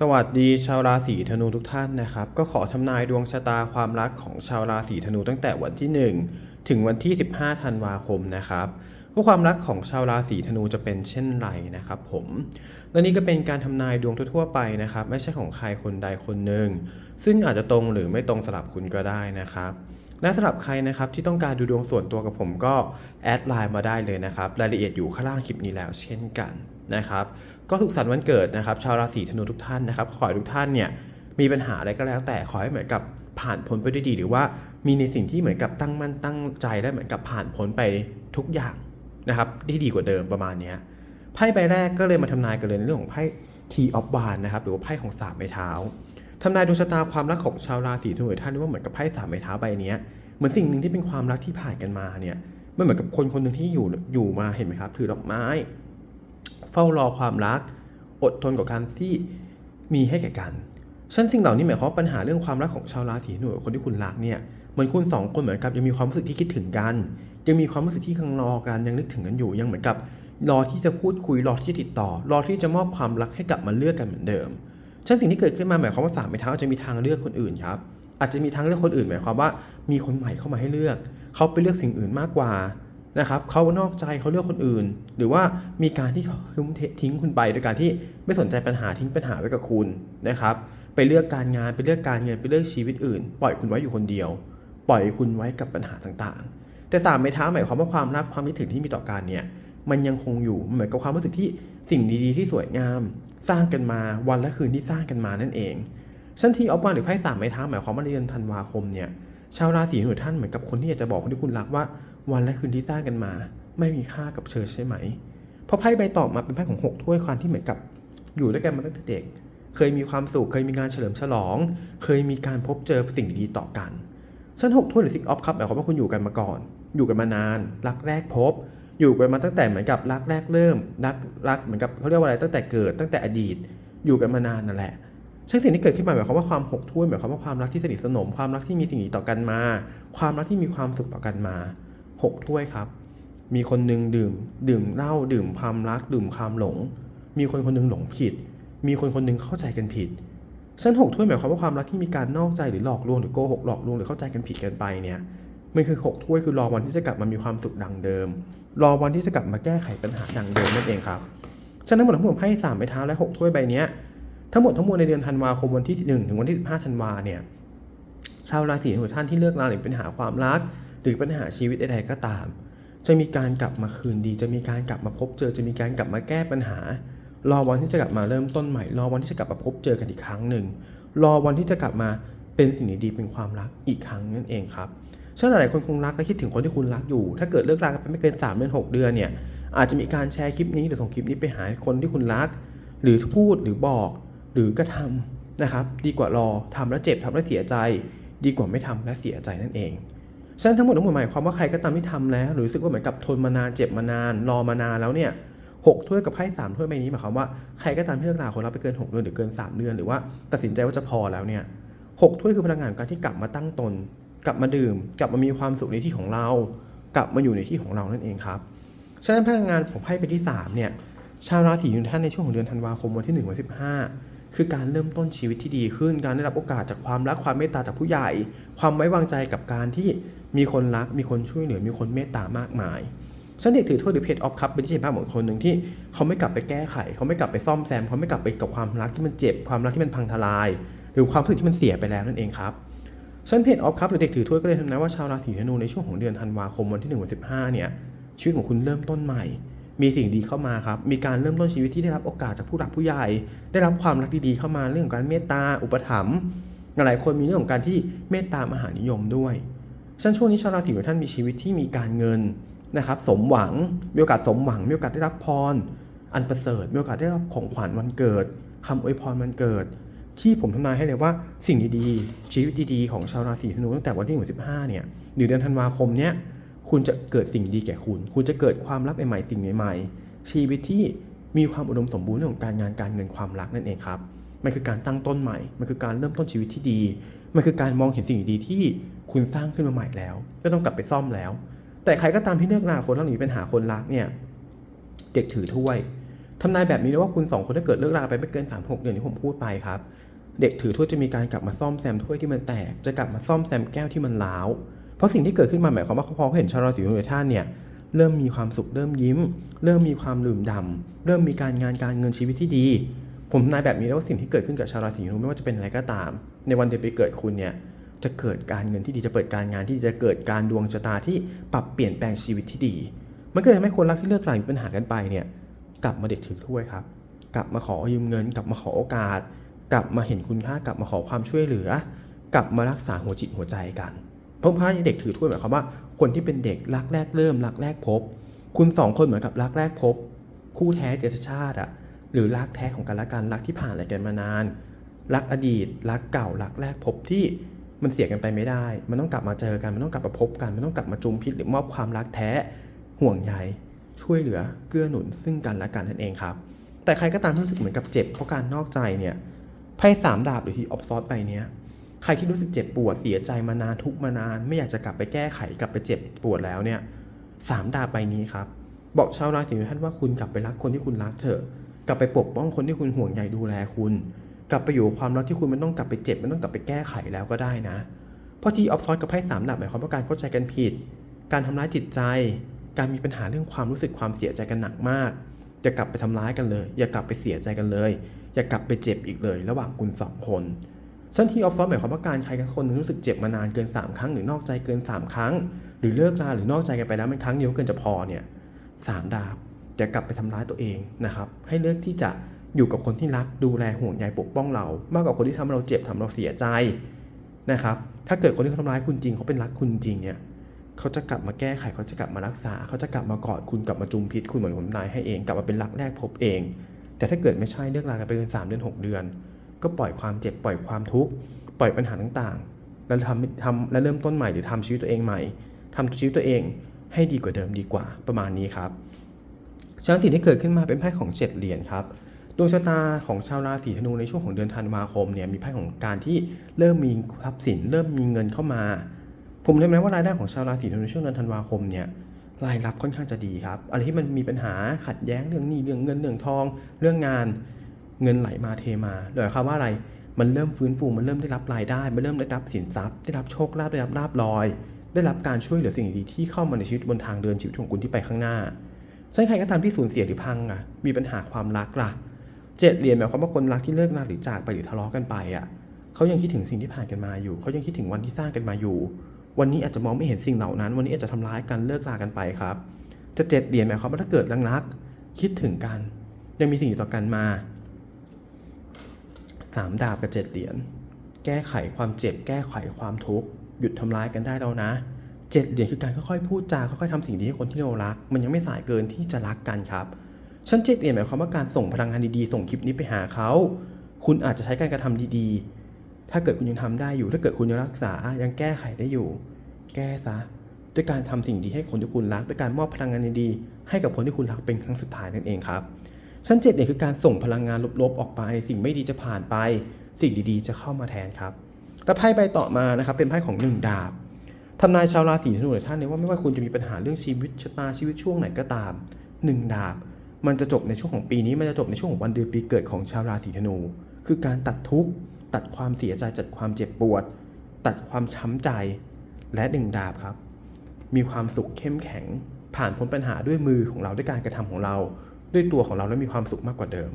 สวัสดีชาวราศีธนูทุกท่านนะครับ ก็ขอทำนายดวงชะตาความรักของชาวราศีธนูตั้งแต่วันที่ 1 ถึงวันที่ 15 ธันวาคมนะครับว่าความรักของชาวราศีธนูจะเป็นเช่นไรนะครับ ผมและนี่ก็เป็นการทำนายดวงทั่วๆไปนะครับ ไม่ใช่ของใครคนใดคนหนึ่งซึ่งอาจจะตรงหรือไม่ตรงสลับคุณก็ได้นะครับและสำหรับใครนะครับที่ต้องการดูดวงส่วนตัวกับผมก็แอดไลน์มาได้เลยนะครับ รายละเอียดอยู่ข้างล่างคลิปนี้แล้วเช่นกันนะครับ ก็สุขสันต์วันเกิดนะครับชาวราศีธนูทุกท่านนะครับขอให้ทุกท่านเนี่ยมีปัญหาอะไรก็แล้ว แต่ขอให้เหมือนกับผ่านพ้นไปด้วยดี หรือว่ามีในสิ่งที่เหมือนกับตั้งมั่นตั้งใจและเหมือนกับผ่านพ้นไปทุกอย่างนะครับที่ดีกว่าเดิมประมาณนี้ไพ่ใบแรกก็เลยมาทำนายกันเลยในเรื่องของไพ่ Tea of w a n d นะครับหรือว่าไพ่ของสามไม้เท้าทำนายดวงชะตาความรักของชาวราศีธนูท่านว่าเหมือนกับไพ่สามไม้เท้าใบนี้เหมือนสิ่งหนึ่งที่เป็นความรักที่ผ่านกันมาเนี่ยมันเหมือนกับคนคนหนึ่งที่อยู่อยู่มาเห็นไหมครับถือดอกไม้ เฝ้ารอความรัก อดทนกับการที่มีให้แก่กันฉันสิ่งเหล่านี้หมายความว่าปัญหาเรื่องความรักของชาวราศีธนูกับคนที่คุณรักเนี่ยเหมือนคุณสองคนเหมือนกับยังมีความรู้สึกที่คิดถึงกัน ยังมีความรู้สึกที่กังรอกันยังนึกถึงกันอยู่ยังเหมือนกับ รอที่จะพูดคุยรอที่จะติดต่อ รอที่จะมอบความรักให้กลับมาเลือกกันเหมือนเดิมฉันสิ่งที่เกิดขึ้นมาหมายความว่าสามไม้เท้าอาจจะมีทางเลือกคนอื่นครับอาจจะมีทางเลือกคนอื่นหมายความว่ามีคนใหม่เข้ามาให้เลือก เขาไปเลือกสิ่งอื่นมากกว่า นะครับเขานอกใจเขาเลือกคนอื่น หรือว่ามีการที่ทิ้งทิ้งคุณไปโดยการที่ไม่สนใจปัญหาทิ้งปัญหาไว้กับคุณนะครับ ไปเลือกการงานไปเลือกการเงินไปเลือกชีวิตอื่น ปล่อยคุณไว้อยู่คนเดียว ปล่อยคุณไว้กับปัญหาต่างๆ แต่สามไม้เท้าหมายความว่าความรักความคิดถึงที่มีต่อกันเนี่ยมันยังคงอยู่มันเหมือนกับความรู้สึกที่สิ่งดีๆที่สวยงาม สร้างกันมาวันและคืนที่สร้างกันมานั่นเองชันทีออฟวานหรือไพ่สามไม้เท้าหมายความว่าในเดือนธันวาคมเนี่ยชาวราศีหนูท่านเหมือนกับคนที่อยากจะบอกคนที่คุณรักว่า วันและคืนที่สร้างกันมา ไม่มีค่ากับเชิญใช่ไหม เพราะไพ่ใบตอบมาเป็นไพ่ของหกถ้วยความที่เหมือนกับ อยู่ด้วยกันมาตั้งแต่เด็ก เคยมีความสุข เคยมีงานเฉลิมฉลอง เคยมีการพบเจอสิ่งดีต่อกันชั้นหกถ้วยหรือซิกออฟครับหมายความว่าคุณอยู่กันมาก่อน อยู่กันมานาน รักแรกพบ อยู่กันมาตั้งแต่เหมือนกับรักแรกเริ่ม รักรักเหมือนกับเขาเรียกว่าอะไรตั้งแต่เกิดตั้งแต่อดีต อยู่กันมานานนั่นแหละซึ่งสิ่งที่เกิดขึ้นมาหมายความว่าความหกถ้วยหมายความว่าความรักที่สนิทสนมความรักที่มีสิ่งดีต่อกันมา ความรักที่มีความสุขต่อกันมา หกถ้วยครับ มีคนหนึงดื่ม ดื่มเหล้าดื่มความรัก ดื่มความหลง มีคนคนหนึงหลงผิด มีคนคนหนึงเข้าใจกันผิดชั้นหกถ้วยหมายความว่าความรักที่มีการนอกใจหรือหลอกลวงหรือโกหกหลอกลวงหรือเข้าใจกันผิดกันไปเนี่ยมันคือหกถ้วยคือรอวันที่จะกลับมามีความสุขดังเดิม รอวันที่จะกลับมาแก้ไขปัญหาดังเดิมนั่นเองครับฉะนั้นหมดทั้งหมดไพ่สามใบเท้าและหกถ้วยใบนี้ทั้งหมดทั้งมวลในเดือนธันวาคมวันที่หนึ่งถึงวันที่สิบห้าธันวาเนี่ยชาวราศีของท่านที่เลือกลาหรือปัญหาความรัก หรือปัญหาชีวิตใดๆก็ตาม จะมีการกลับมาคืนดี จะมีการกลับมาพบเจอ จะมีการกลับมาแก้ปัญหา รอวันที่จะกลับมาเริ่มต้นใหม่ รอวันที่จะกลับมาพบเจอกันอีกครั้งหนึ่ง รอวันที่จะกลับมาเป็นสิ่งดีๆเป็นความรักอีกครั้งนั่นเองครับฉะนั้นหลายคนคงรักและคิดถึงคนที่คุณรักอยู่ ถ้าเกิดเลิกรากันไปไม่เกิน3เดือน6 เดือนเนี่ย อาจจะมีการแชร์คลิปนี้หรือส่งคลิปนี้ไปหาคนที่คุณรัก หรือพูดหรือบอก หรือกระทำนะครับ ดีกว่ารอทำแล้วเจ็บทำแล้วเสียใจ ดีกว่าไม่ทำและเสียใจนั่นเอง ฉะนั้นทั้งหมดทั้งหมดหมายความว่าใครก็ตามที่ทำแล้วหรือรู้สึกว่าเหมือนกับทนมานานเจ็บมานาน รอมานานแล้วเนี่ยหกถ้วยกับไพ่สามถ้วยใบนี้หมายความว่าใครก็ตามที่เลิกราคนเราไปเกินหกเดือนหรือเกินสามเดือน หรือว่าตัดสินใจว่าจะพอแล้วเนี่ยหกถ้วยคือพลังงานของการที่กลับมาตั้งตน กลับมาดื่ม กลับมามีความสุขในที่ของเรา กลับมาอยู่ในที่ของเรานั่นเองครับฉะนั้นพลังงานของไพ่ใบที่สามเนี่ยชาวราศีทุกท่านในช่วงของเดือนธันวาคมวันที่หนึ่งวันสิบห้าคือการเริ่มต้นชีวิตที่ดีขึ้น การได้รับโอกาสจากความรักความเมตตาจากผู้ใหญ่ ความไว้วางใจกับการที่ มีคนรัก มีคนช่วยเหลือ มีคนเมตตามากมาย ฉันเด็กถือถ้วยหรือเพจออฟคัพเป็นที่เห็นภาพของคนหนึ่งที่เขาไม่กลับไปแก้ไข เขาไม่กลับไปซ่อมแซม เขาไม่กลับไปกับความรักที่มันเจ็บ ความรักที่มันพังทลาย หรือความรู้สึกที่มันเสียไปแล้วนั่นเองครับฉันเพจออฟคัพหรือเด็กถือถ้วยก็เลยทำนายว่าชาวราศีธนูในช่วงของเดือนธันวาคมวันที่1วัน15เนี่ยชีวิตของคุณเริ่มต้นใหม่ มีสิ่งดีเข้ามาครับ มีการเริ่มต้นชีวิตที่ได้รับโอกาสจากผู้หลักผู้ใหญ่ ได้รับความรักดีๆเข้ามาเรื่องของการเมตตาอุปถัมภ์หลายคนมีเรื่องของการที่เมตตามหานิยมด้วย ฉันช่วงนี้ชาวราศีของท่านมีชีวิตที่มีการเงินนะครับสมหวังมีโอกาสสมหวังมีโอกาสได้รับพร อันประเสริฐมีโอกาสได้รับของขวัญวันเกิดคำอวยพรวันเกิด ที่ผมทำนายให้เลยว่าสิ่งดีๆ ชีวิตดีๆของชาวราศีธนูตั้งแต่วันที่15เนี่ยหรือเดือนธันวาคมเนี้ยคุณจะเกิดสิ่งดีแก่คุณ คุณจะเกิดความรักใหม่ๆสิ่งใหม่ๆ ชีวิตที่มีความอุดมสมบูรณ์เรื่องของการงานการเงินความรักนั่นเองครับมันคือการตั้งต้นใหม่ มันคือการเริ่มต้นชีวิตที่ดี มันคือการมองเห็นสิ่งดีที่ คุณสร้างขึ้นมาใหม่แล้วไม่ต้องกลับไปซ่อมแล้ว แต่ใครก็ตามที่เลือกลาคนแล้วหนีเป็นหาคนรักเนี่ยเด็กถือถ้วยทำนายแบบนี้เลยว่าคุณสองคนถ้าเกิดเลิกราไปไม่เกิน3ามหกเดือนที่ผมพูดไปครับ เด็กถือถ้วยจะมีการกลับมาซ่อมแซมถ้วยที่มันแตก จะกลับมาซ่อมแซมแก้วที่มันร้าว เพราะสิ่งที่เกิดขึ้นมาหมายความว่าพอเขาเห็นชาวราศีธนูในท่านเนี่ยเริ่มมีความสุขเริ่มยิ้ม เริ่มมีความลืมดำเริ่มมีการงานการเงินชีวิตที่ดี ผมทำนายแบบนี้แล้วว่าสิ่งที่เกิดขึ้นกับชาวราศีธนูไม่ว่าจะเป็นอะไรก็ตาม ในวันเดือนปีเกิดคุณเนี่ย จะเกิดการเงินที่ดีจะเปิดการงานที่จะเกิดการดวงชะตาที่ปรับเปลี่ยนแปลงชีวิตที่ดี มันก็เลยทำให้คนรักที่เลิกรามีปัญหากันไปเนี่ยกลับมาเด็กถือถ้วยครับ กลับมาขอยืมเงิน กลับมาขอโอกาส กลับมาเห็นคุณค่ากลับมาขอความช่วยเหลือ กลับมารักษาหัวจิตหัวใจกันเพราะพระเด็กถือถ้วยหมายความว่า คนที่เป็นเด็กรักแรกเริ่มรักแรกพบ คุณสองคนเหมือนกับรักแรกพบ คู่แท้เจตชาติอะหรือรักแท้ของกันและกันรักที่ผ่านอะไรกันมานาน รักอดีต รักเก่ารักแรกพบที่ มันเสียกันไปไม่ได้ มันต้องกลับมาเจอกัน มันต้องกลับมาพบกัน มันต้องกลับมาจุมพิษหรือมอบความรักแท้ ห่วงใย ช่วยเหลือ เกื้อหนุน ซึ่งกันและกันนั่นเองครับ แต่ใครก็ตามที่รู้สึกเหมือนกับเจ็บเพราะการนอกใจเนี่ย ไพ่สามดาบหรือที่ออฟซอสใบเนี้ยใครที่รู้สึกเจ็บปวด เสียใจมานาน ทุกมานาน ไม่อยากจะกลับไปแก้ไข กลับไปเจ็บปวดแล้วเนี่ยสามดาบใบนี้ครับ บอกชาวราศีท่านว่าคุณกลับไปรักคนที่คุณรักเถอะ กลับไปปกป้องคนที่คุณห่วงใยดูแลคุณ กลับไปอยู่ความรักที่คุณมันต้องกลับไปเจ็บมันต้องกลับไปแก้ไขแล้วก็ได้นะ เพราะที่ออฟซอสกับไพ่สามดาบหมายความว่าการเข้าใจกันผิด การทำร้ายจิตใจ การมีปัญหาเรื่องความรู้สึกความเสียใจกันหนักมาก อย่ากลับไปทำร้ายกันเลย อย่ากลับไปเสียใจกันเลย อย่ากลับไปเจ็บอีกเลย ระหว่างคุณสองคนซึ่งที่ออฟซอสหมายความว่าการใครกันคนหนึงรู้สึกเจ็บมานานเกิน 3 ครั้ง หรือนอกใจเกิน 3 ครั้ง หรือเลิกราหรือนอกใจกันไปแล้วมันครั้งเดียวเกินจะพอเนี่ยสามดาบอย่ากลับไปทำร้ายตัวเองนะครับให้เลือกที่จะ อยู่กับคนที่รักดูแลห่วงใยปกป้องเรา มากกว่าคนที่ทำให้เราเจ็บทำให้เราเสียใจนะครับถ้าเกิดคนที่เขาทำร้ายคุณจริงเขาเป็นรักคุณจริงเนี่ยเขาจะกลับมาแก้ไขเขาจะกลับมารักษา เขาจะกลับมากอดคุณกลับมาจุมพิษคุณเหมือนผมนายให้เองกลับมาเป็นรักแรกพบเอง แต่ถ้าเกิดไม่ใช่เลิกลากันไปเป็นสามเดือนหกเดือน ก็ปล่อยความเจ็บปล่อยความทุกข์ปล่อยปัญหาต่างๆ แล้วทำทำและเริ่มต้นใหม่หรือทำชีวิตตัวเองใหม่ทำชีวิตตัวเองให้ดีกว่าเดิมดีกว่าประมาณนี้ครับฉะนั้นสิ่งที่เกิดขึ้นมาเป็นไพ่ของเจ็ดเหรียญครับ ดวงชะตาของชาวราศีธนูในช่วงของเดือนธันวาคมเนี่ยมีไพ่ของการที่เริ่มมีทรัพย์สิน เริ่มมีเงินเข้ามา ผมเห็นไหมว่ารายได้ของชาวราศีธนูในช่วงเดือนธันวาคมเนี่ยรายรับค่อนข้างจะดีครับอะไรที่มันมีปัญหาขัดแย้งเรื่องหนี้เรื่องเงินเรื่องทอง เรื่องงานเงินไหลมาเทมาโดยความว่าอะไรมันเริ่มฟื้นฟูมันเริ่มได้รับรายได้ มันเริ่มได้รับสินทรัพย์ ได้รับโชคลาภได้รับลาบลอย ได้รับการช่วยเหลือสิ่งดีที่เข้ามาในชีวิตบนทางเดินชีวิตของคุณที่ไปข้างหน้าซึ่งใครก็ตามที่สูญเสียหรือพังอะมีปัญหาความรักล่ะ เจ็ดเหรียญหมายความว่าคนรักที่เลิกราหรือจากไปหรือทะเลาะกันไปอะเขายังคิดถึงสิ่งที่ผ่านกันมาอยู่ เขายังคิดถึงวันที่สร้างกันมาอยู่ วันนี้อาจจะมองไม่เห็นสิ่งเหล่านั้น วันนี้อาจจะทำร้ายกันเลิกลากันไปครับ จะเจ็ดเหรียญหมายความว่าถ้าเกิดรังรัก คิดถึงกัน ยังมีสิ่งอยู่ต่อกันมาสามดาบกับเจ็ดเหรียญแก้ไขความเจ็บ แก้ไขความทุกข์หยุดทำร้ายกันได้แล้วนะเจ็ดเหรียญคือการค่อยๆพูดจาค่อยๆทำสิ่งดีให้คนที่เรารัก มันยังไม่สายเกินที่จะรักกันครับ ชั้นเจ็ดเหรียหมายความว่าการส่งพลังงานดีๆ ส่งคลิปนี้ไปหาเขา คุณอาจจะใช้การกระทำดีๆ ถ้าเกิดคุณยังทำได้อยู่ ถ้าเกิดคุณยังรักษา ยังแก้ไขได้อยู่ แก้ซะ ด้วยการทำสิ่งดีให้คนที่คุณรัก ด้วยการมอบพลังงานดีๆ ให้กับคนที่คุณรักเป็นครั้งสุดท้ายนั่นเองครับ ชั้นเจ็ดเนี่ยคือการส่งพลังงานลบๆออกไป สิ่งไม่ดีจะผ่านไป สิ่งดีๆ จะเข้ามาแทนครับ แล้วไพ่ใบต่อมานะครับ เป็นไพ่ของหนึ่งดาบทำนายชาวราศีธนูหลายท่านเนี่ยว่าไม่ว่าคุณจะมีปัญหาเรื่องชีวิตชะตาชีวิตช่วงไหนก็ตามหนึ่งดาบ มันจะจบในช่วงของปีนี้มันจะจบในช่วงของวันเดือนปีเกิดของชาวราศีธนู คือการตัดทุกข์ ตัดความเสียใจจัดความเจ็บปวด ตัดความช้ำใจ และหนึ่งดาบครับ มีความสุขเข้มแข็ง ผ่านพ้นปัญหาด้วยมือของเราด้วยการกระทำของเรา ด้วยตัวของเราและมีความสุขมากกว่าเดิม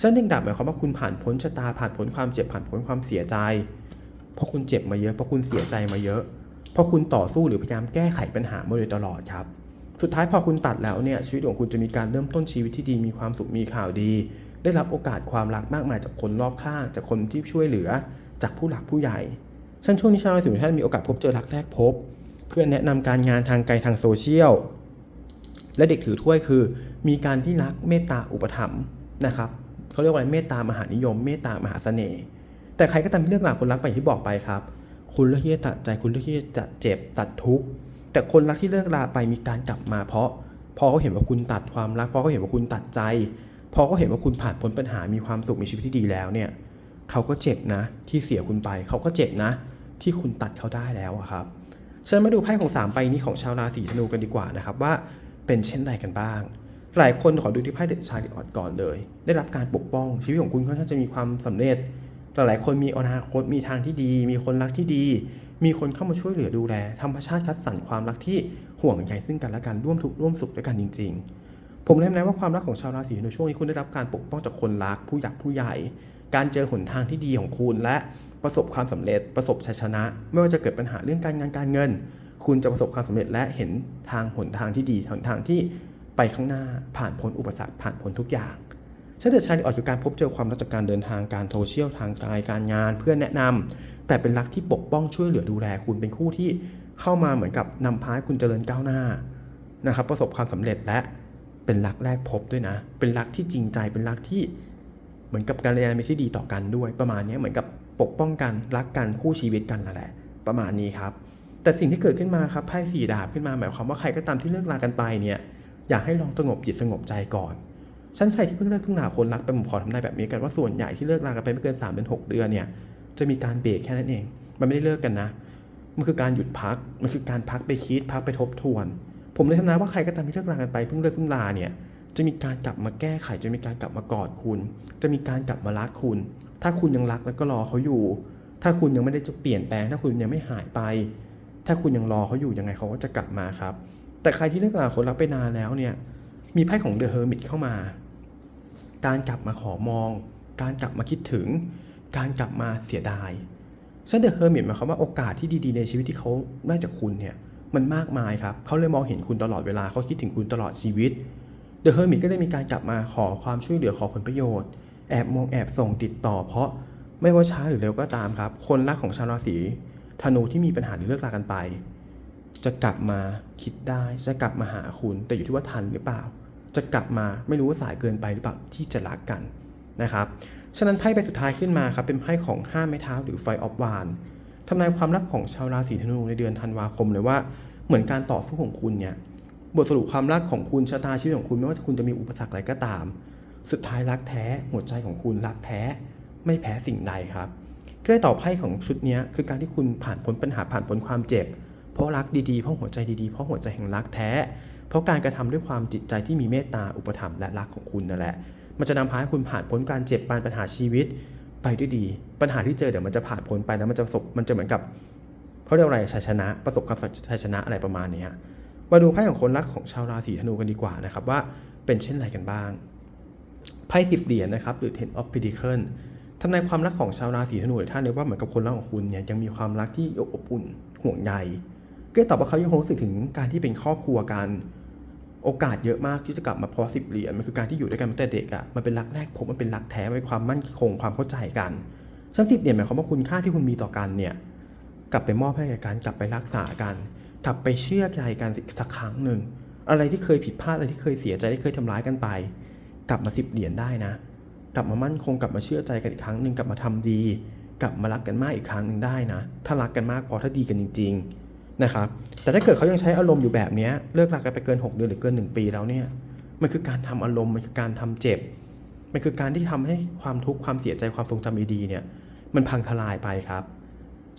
ซึ่งหนึ่งดาบหมายความว่าคุณผ่านพ้นชะตาผ่านพ้นความเจ็บผ่านพ้นความเสียใจ เพราะคุณเจ็บมาเยอะเพราะคุณเสียใจมาเยอะ เพราะคุณต่อสู้หรือพยายามแก้ไขปัญหามาโดยตลอดครับ สุดท้ายพอคุณตัดแล้วเนี่ยชีวิตของคุณจะมีการเริ่มต้นชีวิตที่ดีมีความสุขมีข่าวดี ได้รับโอกาสความรักมากมายจากคนรอบข้าง จากคนที่ช่วยเหลือ จากผู้หลักผู้ใหญ่ฉันช่วงนี้ชาวราศีท่านมีโอกาสพบเจอรักแรกพบ เพื่อนแนะนำการงานทางไกลทางโซเชียลและเด็กถือถ้วยคือ มีการที่รักเมตตาอุปถัมภ์นะครับเขาเรียกว่าอะไรเมตตามหานิยม เมตตามหาเสน่ห์แต่ใครก็ตามที่เลือกหลาคนรักไปที่บอกไปครับ คุณเลือกที่จะตัดใจคุณเลือกที่จะเจ็บตัดทุกข์ แต่คนรักที่เลิกลาไปมีการกลับมาเพราะ พอเขาเห็นว่าคุณตัดความรัก พอเขาเห็นว่าคุณตัดใจ พอเขาเห็นว่าคุณผ่านพ้นปัญหามีความสุขมีชีวิตที่ดีแล้วเนี่ยเขาก็เจ็บนะ ที่เสียคุณไป เขาก็เจ็บนะ ที่คุณตัดเขาได้แล้วครับฉันมาดูไพ่ของสามใบนี้ของชาวราศีธนูกันดีกว่านะครับว่าเป็นเช่นไรกันบ้าง หลายคนขอดูที่ไพ่เดชาริออดก่อนเลย ได้รับการปกป้องชีวิตของคุณค่อนข้างจะมีความสำเร็จหลายๆคนมีอนาคตมีทางที่ดี มีคนรักที่ดี มีคนเข้ามาช่วยเหลือดูแล ธรรมชาติคัดสรรความรักที่ห่วงใยซึ่งกันและกันร่วมทุกข์ร่วมสุขด้วยกันจริง ๆ ผมเล่นนะว่าความรักของชาวราศีธนูช่วงนี้คุณได้รับการปกป้องจากคนรักผู้หยักผู้ใหญ่ การเจอหนทางที่ดีของคุณและประสบความสำเร็จประสบชัยชนะ ไม่ว่าจะเกิดปัญหาเรื่องการงานการเงิน คุณจะประสบความสำเร็จและเห็นทางหนทางที่ดีหนทางที่ไปข้างหน้าผ่านพ้นอุปสรรคผ่านพ้นทุกอย่างฉันจะใช้ออกจากการพบเจอความรักจากการเดินทางการโซเชียลทางกายการงาน เพื่อแนะนำ แต่เป็นรักที่ปกป้องช่วยเหลือดูแลคุณเป็นคู่ที่เข้ามาเหมือนกับนำพาให้คุณเจริญก้าวหน้านะครับประสบความสำเร็จและเป็นรักแรกพบด้วยนะ เป็นรักที่จริงใจเป็นรักที่เหมือนกับการเรียนมีที่ดีต่อกันด้วย ประมาณนี้เหมือนกับปกป้องกันรักกันคู่ชีวิตกันนั่นแหละ ประมาณนี้ครับ แต่สิ่งที่เกิดขึ้นมาครับไพ่สี่ดาบขึ้นมาหมายความว่าใครก็ตามที่เลิกลากันไปเนี่ยอยากให้ลองสงบจิตสงบใจก่อนฉันใครที่เพิ่งเลิกเพิ่งลาคนรักไปผมขอทำนายแบบนี้กันว่าส่วนใหญ่ที่เลิกลากันไปไม่เกิน3เดือน6เดือนเนี่ย จะมีการเบรกแค่นั้นเอง มันไม่ได้เลิกกันนะ มันคือการหยุดพัก มันคือการพักไปคิดพักไปทบทวน ผมเลยทำนายว่าใครก็ตามที่เลิกลากันไปเพิ่งเลิกเพิ่งลาเนี่ย จะมีการกลับมาแก้ไข จะมีการกลับมากอดคุณ จะมีการกลับมารักคุณ ถ้าคุณยังรักแล้วก็รอเขาอยู่ ถ้าคุณยังไม่ได้จะเปลี่ยนแปลง ถ้าคุณยังไม่หายไป ถ้าคุณยังรอเขาอยู่ยังไงเขาก็จะกลับมาครับ แต่ใครที่เลิกลาคนรักไปนานแล้วเนี่ย มีไพ่ของเดอะเฮอร์มิตเข้ามา การกลับมาขอมอง การกลับมาคิดถึง การกลับมาเสียดายฉันเดอะเฮอร์มิตหมายความว่าโอกาสที่ดีๆในชีวิตที่เขาได้จากคุณเนี่ยมันมากมายครับเขาเลยมองเห็นคุณตลอดเวลาเขาคิดถึงคุณตลอดชีวิตเดอะเฮอร์มิตก็ได้มีการกลับมาขอความช่วยเหลือขอผลประโยชน์ แอบมองแอบส่งติดต่อ เพราะไม่ว่าช้าหรือเร็วก็ตามครับ คนรักของชาวราศีธนูที่มีปัญหาหรือเลิกลากันไป จะกลับมาคิดได้จะกลับมาหาคุณ แต่อยู่ที่ว่าทันหรือเปล่า จะกลับมาไม่รู้ว่าสายเกินไปหรือเปล่าที่จะรักกันนะครับ ฉะนั้นไพ่ใบสุดท้ายขึ้นมาครับเป็นไพ่ของห้าไม้เท้าหรือไฟออฟวานทำนายความรักของชาวราศีธนูในเดือนธันวาคมเลยว่าเหมือนการต่อสู้ของคุณเนี่ยบทสรุปความรักของคุณชะตาชีวิตของคุณไม่ว่าคุณจะมีอุปสรรคอะไรก็ตาม สุดท้ายรักแท้หัวใจของคุณรักแท้ ไม่แพ้สิ่งใดครับก็ได้ตอบไพ่ของชุดนี้คือการที่คุณผ่านพ้นปัญหาผ่านพ้นความเจ็บ เพราะรักดีๆเพราะหัวใจดีๆเพราะหัวใจแห่งรักแท้ เพราะการกระทำด้วยความจิตใจที่มีเมตตาอุปถัมภ์และรักของคุณนั่นแหละ มันจะนำพาให้คุณผ่านพ้นการเจ็บปานปัญหาชีวิตไปด้วยดี ปัญหาที่เจอเดี๋ยวมันจะผ่านพ้นไปแล้วมันจะประสบมันจะเหมือนกับเขาเรียกว่าอะไรชัยชนะประสบความชัยชนะอะไรประมาณนี้มาดูไพ่ของคนรักของชาวราศีธนูกันดีกว่านะครับว่าเป็นเช่นไรกันบ้างไพ่สิบเหรียญนะครับหรือ Ten of Pentacles ทำนายความรักของชาวราศีธนูหรือท่านเรียกว่าเหมือนกับคนรักของคุณเนี่ยยังมีความรักที่อบอุ่นห่วงใยก็ตอบว่าเขายังคงรู้สึกถึงการที่เป็นครอบครัวกัน โอกาสเยอะมากที่จะกลับมาพราะสิบเหรียญมันคือการที่อยู่ด้วยกันตั้งแต่เด็กอะ่ะมันเป็นรักแรกผมมันเป็นรักแท้เป็นความมั่นคงความเข้าใจกันฉันสิบเหรียญหมายความว่าคุณค่าที่คุณมีต่อกันเนี่ยกลับไปมอบให้กับกันกลับไปรักษากันกลับไปเชื่อใจกันสักครั้งหนึ่งอะไรที่เคยผิดพลาดอะไรที่เคยเสียใจที่เคยทำร้ายกันไป กลับมาสิบเหรียญได้นะ กลับมามั่นคงกลับมาเชื่อใจกันอีกครั้งหนึ่งกลับมาทำดี กลับมารักกันมากอีกครั้งหนึ่งได้นะ ถ้ารักกันมากพอถ้าดีกันจริง ๆ นะครับ แต่ถ้าเกิดเขายังใช้อารมณ์อยู่แบบนี้เลิกรักกันไปเกิน 6 เดือนหรือเกิน 1 ปีแล้วเนี่ยมันคือการทำอารมณ์มันคือการทำเจ็บ มันคือการที่ทำให้ความทุกข์ความเสียใจความทรงจำดีๆเนี่ยมันพังทลายไปครับ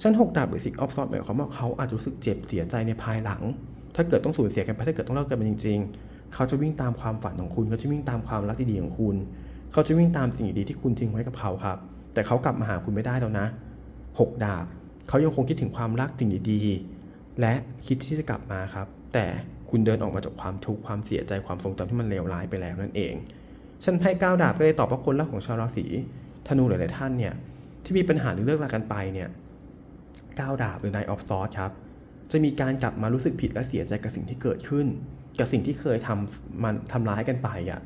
ชั้นหกดาบหรือสิกออฟซอฟหมายความว่าเขาอาจจะรู้สึกเจ็บเสียใจในภายหลัง ถ้าเกิดต้องสูญเสียกันไปถ้าเกิดต้องเลิกกันไปจริง ๆ เขาจะวิ่งตามความฝันของคุณเขาจะวิ่งตามความรักดีๆของคุณ เขาจะวิ่งตามสิ่งดีๆที่คุณทิ้งไว้กับเขาครับ แต่เขากลับมาหาคุณไม่ได้แล้วนะหกดาบ เขายังคงคิดถึงความรักสิ่งดีๆ และคิดที่จะกลับมาครับ แต่คุณเดินออกมาจากความทุกข์ความเสียใจความทรงจำที่มันเลวร้ายไปแล้วนั่นเอง ฉันไพ่ก้าวดาบก็เลยตอบว่าคนรักของชาวราศีธนูหลายๆท่านเนี่ยที่มีปัญหาหรือเลิกรากันไปเนี่ยก้าวดาบหรือนายออฟซอสครับจะมีการกลับมารู้สึกผิดและเสียใจกับสิ่งที่เกิดขึ้น กับสิ่งที่เคยทำมันทำร้ายกันไปอะ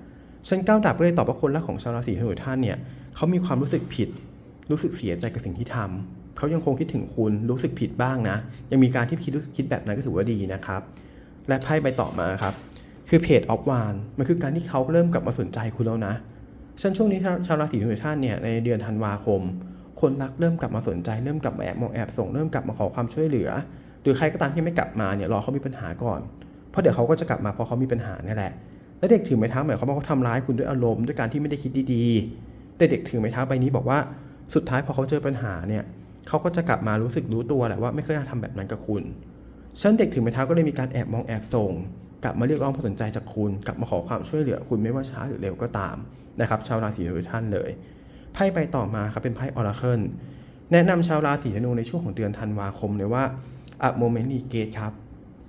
ฉันก้าวดับก็เลยตอบว่าคนรักของชาวราศีธนูท่านเนี่ยเขามีความรู้สึกผิด รู้สึกเสียใจกับสิ่งที่ทำ เขายังคงคิดถึงคุณรู้สึกผิดบ้างนะ ยังมีการที่คิดรู้สึกคิดแบบนั้นก็ถือว่าดีนะครับ และไพ่ใบต่อมาครับ คือเพจออฟวานมันคือการที่เขาเริ่มกลับมาสนใจคุณแล้วนะฉันช่วงนี้ชาวราศีธนูท่านเนี่ยในเดือนธันวาคม คนรักเริ่มกลับมาสนใจเริ่มกลับมาแอบมองแอบส่งเริ่มกลับมาขอความช่วยเหลือ หรือใครก็ตามที่ไม่กลับมาเนี่ยรอเขามีปัญหาก่อนเพราะเดี๋ยวเขาก็จะกลับมาเพราะเขามีปัญหานี่แหละและเด็กถือไม้เท้าหมายความว่าเขาทำร้ายคุณด้วยอารมณ์ด้วยการที่ไม่ได้คิดดีๆแต่เด็กถือไม้เท้าใบนี้บอกว่าสุดท้ายพอเขาเจอปัญหาเนี่ย เขาก็จะกลับมารู้สึกรู้ตัวแหละว่าไม่เคยน่าทำแบบนั้นกับคุณฉันเด็กถือไม้เท้าก็เลยมีการแอบมองแอบส่ง กลับมาเรียกร้องความสนใจจากคุณ กลับมาขอความช่วยเหลือคุณไม่ว่าช้าหรือเร็วก็ตามนะครับชาวราศีธนูท่านเลยไพ่ไปต่อมาครับเป็นไพ่ออราเคิลแนะนำชาวราศีธนูในช่วงของเดือนธันวาคมเลยว่าอะโมเมนต์รีเกตครับ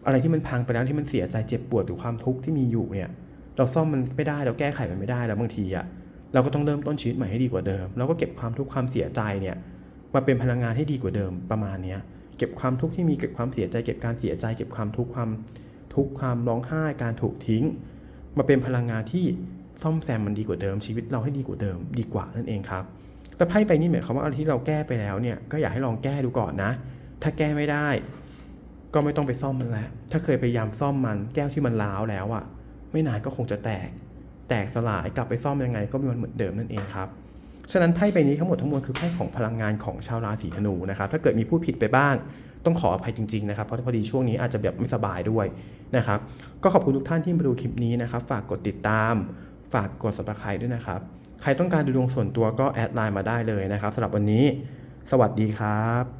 อะไรที่มันพังไปแล้วที่มันเสียใจเจ็บปวดหรือความทุกข์ที่มีอยู่เนี่ยเราซ่อมมันไม่ได้เราแก้ไขมันไม่ได้แล้วบางทีอะเราก็ต้องเริ่มต้นชีวิตใหม่ให้ดีกว่าเดิมแล้วก็เก็บความทุกข์ความเสียใจเนี่ย มาเป็นพลังงานให้ดีกว่าเดิมประมาณนี้เก็บความทุกข์ที่มีเก็บความเสียใจ เก็บการเสียใจ เก็บความทุกข์ความทุกข์ความร้องไห้การถูกทิ้ง มาเป็นพลังงานที่ซ่อมแซมมันดีกว่าเดิม ชีวิตเราให้ดีกว่าเดิม ดีกว่านั่นเองครับแต่ไพ่ไปนี่หมายความว่าอะไรที่เราแก้ไปแล้วเนี่ยก็อยากให้ลองแก้ดูก่อนนะ ถ้าแก้ไม่ได้ ก็ไม่ต้องไปซ่อมมันแล้ว ถ้าเคยพยายามซ่อมมันแก้วที่มันร้าวแล้วอะ ไม่นานก็คงจะแตก แตกสลายกลับไปซ่อมยังไง ก็มีวันเหมือนเดิมนั่นเองครับ ฉะนั้นไพ่ใบนี้ทั้งหมดทั้งมวลคือไพ่ของพลังงานของชาวราศีธนูนะครับ ถ้าเกิดมีผู้ผิดไปบ้าง ต้องขออภัยจริงๆนะครับ เพราะพอดีช่วงนี้อาจจะแบบไม่สบายด้วยนะครับ ก็ขอบคุณทุกท่านที่มาดูคลิปนี้นะครับ ฝากกดติดตาม ฝากกด subscribe ด้วยนะครับ ใครต้องการดูดวงส่วนตัวก็แอดไลน์มาได้เลยนะครับสำหรับวันนี้ สวัสดีครับ